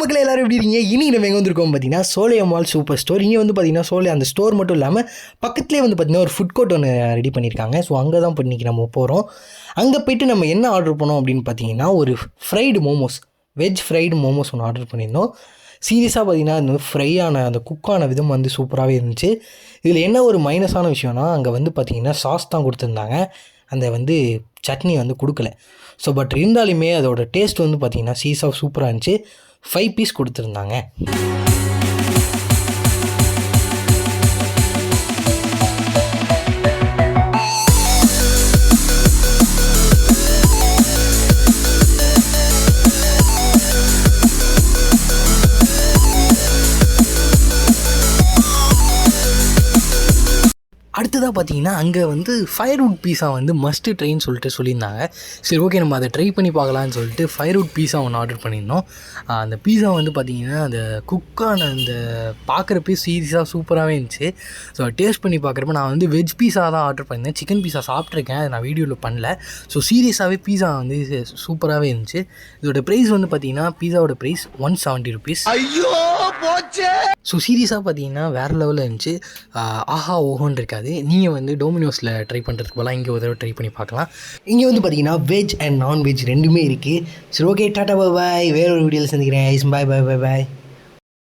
மக்கள் எல்லாரும் எப்படி இருக்கீங்க? இனி நம்ம எங்கே வந்திருக்கோம் பார்த்தீங்கன்னா சோலே மால் சூப்பர் ஸ்டோர் இங்கே வந்து பார்த்தீங்கன்னா சோலே அந்த ஸ்டோர் மட்டும் இல்லாமல் பக்கத்துலேயே வந்து பார்த்தீங்கன்னா ஒரு ஃபுட் கோர்ட் ஒன்று ரெடி பண்ணியிருக்காங்க. ஸோ அங்கே தான் இப்போ இன்னைக்கு நம்ம போகிறோம் அங்கே போயிட்டு நம்ம என்ன ஆர்டர் பண்ணோம் அப்படின்னு பார்த்தீங்கன்னா ஒரு fried momos veg fried momos ஒன்று ஆர்டர் பண்ணியிருந்தோம். சீரியஸாக பார்த்தீங்கன்னா அந்த ஃப்ரையான அந்த குக்கான விதம் வந்து சூப்பராகவே இருந்துச்சு. இதில் என்ன ஒரு மைனஸான விஷயம்னா அங்கே வந்து பார்த்தீங்கன்னா சாஸ் தான் கொடுத்துருந்தாங்க. அந்த வந்து சட்னி வந்து கொடுக்கல. ஸோ பட் இருந்தாலுமே அதோட டேஸ்ட் வந்து பார்த்திங்கன்னா சீஸாக சூப்பராக இருந்துச்சு. ஃபைவ் பீஸ் கொடுத்துருந்தாங்க. அடுத்ததாக பார்த்தீங்கன்னா அங்கே வந்து ஃபயர்வுட் பீஸா வந்து மஸ்ட்டு ட்ரைன்னு சொல்லிட்டு சொல்லியிருந்தாங்க. சரி ஓகே நம்ம அதை ட்ரை பண்ணி பார்க்கலான்னு சொல்லிட்டு ஃபயர்வுட் பீஸா ஒன்று ஆர்டர் பண்ணியிருந்தோம். அந்த பீஸா வந்து பார்த்தீங்கன்னா அந்த குக்கான அந்த பார்க்குறப்பே சீரியஸாக சூப்பராகவே இருந்துச்சு. ஸோ டேஸ்ட் பண்ணி பார்க்குறப்ப நான் வந்து வெஜ் பீஸா தான் ஆர்டர் பண்ணியிருந்தேன். சிக்கன் பீஸா சாப்பிட்ருக்கேன் அதை நான் வீடியோவில் பண்ணல. ஸோ சீரியஸாகவே பீஸா வந்து சூப்பராகவே இருந்துச்சு. இதோட ப்ரைஸ் வந்து பார்த்தீங்கன்னா பீஸாவோட price one seventy rupees so சீரியஸாக பார்த்தீங்கன்னா வேறு லெவலில் இருந்துச்சு. ஆஹா ஓஹோன்னு இருக்காது. நீங்கள் வந்து டோமினோஸில் ட்ரை பண்ணுறதுக்கு போல இங்கே ஒரு தடவை ட்ரை பண்ணி பார்க்கலாம். இங்கே வந்து பார்த்தீங்கன்னா வெஜ் அண்ட் நான்வெஜ் ரெண்டுமே இருக்குது சரி ஓகே டாட்டா பாய் வேற ஒரு வீடியோவில் சந்திக்கிறேன். பாய் பாய் பாய் பாய்